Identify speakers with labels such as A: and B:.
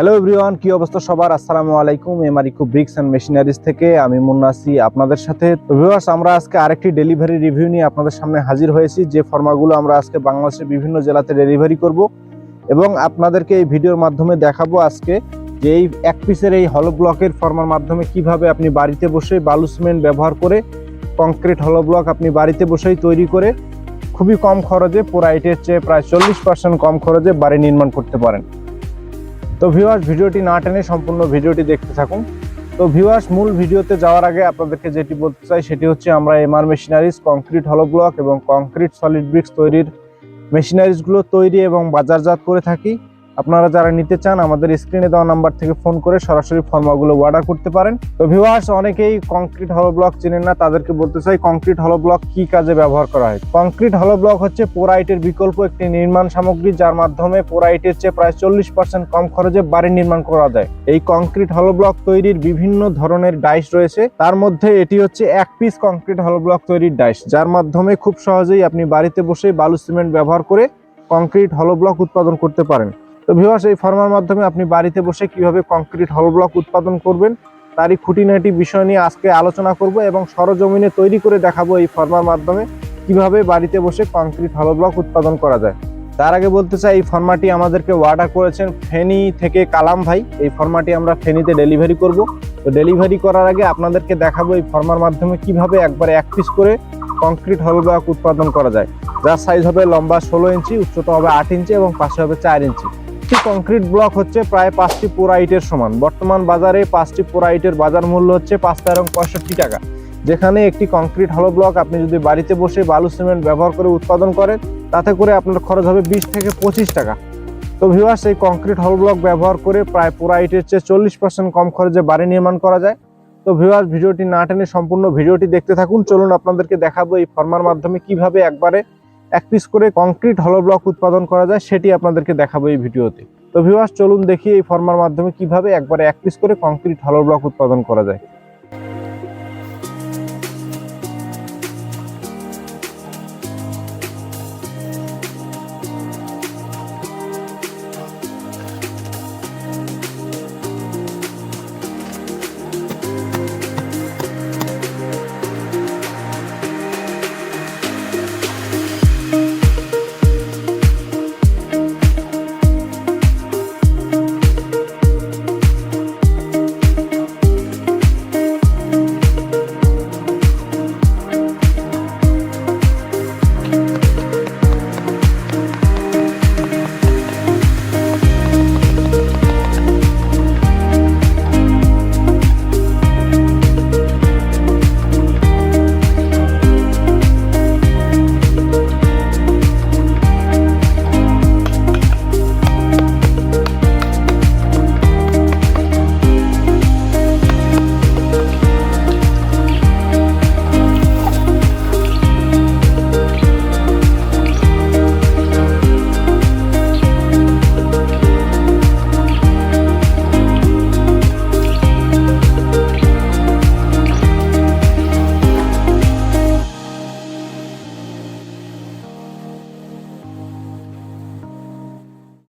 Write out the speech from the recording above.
A: Hello everyone কি অবস্থা সবার? আসসালামু আলাইকুম এমারিকো ব্রিক্স অ্যান্ড মেশিনারিজ থেকে আমি মুন্নাসি আপনাদের সাথে। ভিউয়ার্স আমরা আজকে আরেকটি ডেলিভারি রিভিউ নিয়ে আপনাদের সামনে হাজির হয়েছি, যে ফর্মাগুলো আমরা আজকে বাংলাদেশের বিভিন্ন জেলাতে ডেলিভারি করব। এবং আপনাদেরকে এই ভিডিওর মাধ্যমে দেখাবো আজকে যে এই এক পিসের এই হলো ব্লকের ফর্মার মাধ্যমে কীভাবে আপনি বাড়িতে বসে বালু সিমেন্ট ব্যবহার করে কংক্রিট হলো ব্লক আপনি বাড়িতে বসেই তৈরি করে খুবই কম খরচে, পোরাইটের চেয়ে প্রায় চল্লিশ পার্সেন্ট কম খরচে বাড়ি নির্মাণ করতে পারেন। তো ভিউয়ার্স ভিডিওটি না টেনে সম্পূর্ণ ভিডিওটি দেখতে থাকুন। তো ভিউয়ার্স মূল ভিডিওতে যাওয়ার আগে আপনাদেরকে যেটি বলতে চাই, সেটি হচ্ছে আমরা MR machineries concrete hollow block এবং কংক্রিট সলিড ব্রিক্স তৈরির মেশিনারিজগুলো তৈরি এবং বাজারজাত করে থাকি। আপনারা যারা নিতে চান, আমাদের স্ক্রিনে দেওয়া নাম্বার থেকে ফোন করে সরাসরি ফর্মাগুলো অর্ডার করতে পারেন। তো ভিউয়ার্স অনেকেই কংক্রিট হলো ব্লক চেনেন না, তাদেরকে বলতে চাই কংক্রিট হলো ব্লক কি কাজে ব্যবহার করা হয়? কংক্রিট হলো ব্লক হচ্ছে পোরাইটের বিকল্প একটি নির্মাণ সামগ্রী, যার মাধ্যমে পোরাইটের চেয়ে প্রায় চল্লিশ পার্সেন্ট কম খরচে বাড়ি নির্মাণ করা যায়। এই কংক্রিট হলো ব্লক তৈরির বিভিন্ন ধরনের ডাইস রয়েছে। তার মধ্যে এটি হচ্ছে এক পিস কংক্রিট হলো ব্লক তৈরির ডাইস যার মাধ্যমে খুব সহজেই আপনি বাড়িতে বসে বালু সিমেন্ট ব্যবহার করে কংক্রিট হলো ব্লক উৎপাদন করতে পারেন। তো ভিউয়ার্স এই ফর্মার মাধ্যমে আপনি বাড়িতে বসে কীভাবে কংক্রিট হল ব্লক উৎপাদন করবেন, তারই খুঁটিনাটি বিষয় নিয়ে আজকে আলোচনা করব এবং সরজমিনে তৈরি করে দেখাবো এই ফর্মার মাধ্যমে কীভাবে বাড়িতে বসে কংক্রিট হল ব্লক উৎপাদন করা যায়। তার আগে বলতে চাই, এই ফর্মাটি আমাদেরকে অর্ডার করেছেন ফেনী থেকে কালাম ভাই। এই ফর্মাটি আমরা ফেনীতে ডেলিভারি করব। তো ডেলিভারি করার আগে আপনাদেরকে দেখাবো এই ফর্মার মাধ্যমে কীভাবে একবারে এক পিস করে কংক্রিট হল ব্লক উৎপাদন করা যায়। যার সাইজ হবে লম্বা ষোলো ইঞ্চি, উচ্চতা হবে আট ইঞ্চি এবং পাশে হবে চার ইঞ্চি। একটি কংক্রিট ব্লক হচ্ছে প্রায় পাঁচটি পোরাইটের সমান। বর্তমান বাজারে পাঁচটি পোরাইটের বাজার মূল্য হচ্ছে পাঁচ তেরো পঁয়ষট্টি টাকা। যেখানে একটি কংক্রিট হলো ব্লক আপনি যদি বাড়িতে বসে বালু সিমেন্ট ব্যবহার করে উৎপাদন করেন, তাতে করে আপনার খরচ হবে বিশ থেকে পঁচিশ টাকা। তো ভিউয়ার্স এই কংক্রিট হল ব্লক ব্যবহার করে প্রায় পোরাইটের চেয়ে চল্লিশ পার্সেন্ট কম খরচে বাড়ি নির্মাণ করা যায়। তো ভিউয়ার্স ভিডিওটি না টেনে সম্পূর্ণ ভিডিওটি দেখতে থাকুন। চলুন আপনাদেরকে দেখাবো এই ফর্মার মাধ্যমে কীভাবে একবারে এক পিস করে কংক্রিট হলো ব্লক উৎপাদন করা যায়, সেটি আপনাদেরকে দেখাবো এই ভিডিওতে। তো ভিউয়ার্স চলুন দেখি এই ফর্মার মাধ্যমে কীভাবে একবারে এক পিস করে কংক্রিট হলো ব্লক উৎপাদন করা যায়।